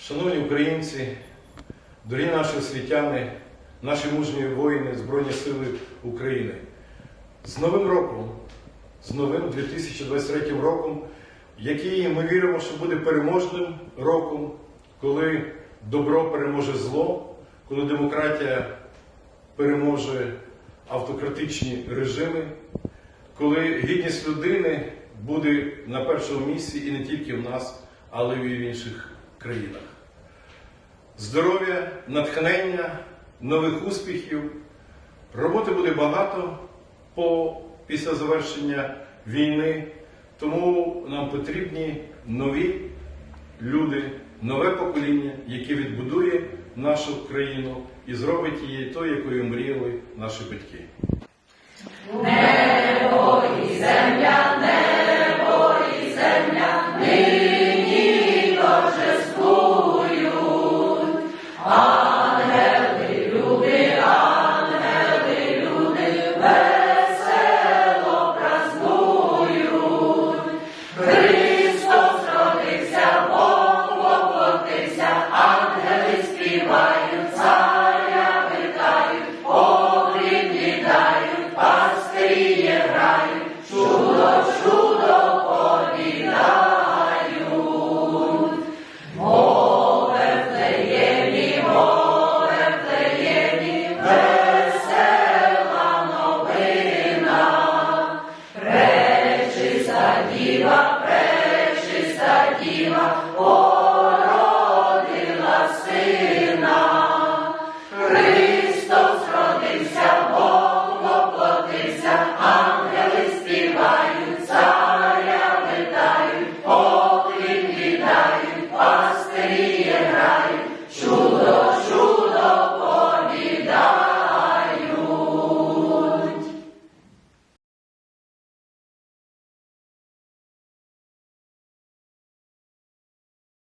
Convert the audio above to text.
Шановні українці, дорогі наші освітяни, наші мужні воїни Збройні Сили України, з Новим роком, з новим 2023 роком, який ми віримо, що буде переможним роком, коли добро переможе зло, коли демократія переможе автократичні режими, коли гідність людини буде на першому місці і не тільки в нас, але й в інших країнах. Здоров'я, натхнення, нових успіхів. Роботи буде багато після завершення війни, тому нам потрібні нові люди, нове покоління, яке відбудує нашу країну і зробить її тою, якою мріяли наші батьки. діва, пречиста діва, породила сина, Христос родився, Бог воплотився, Амінь.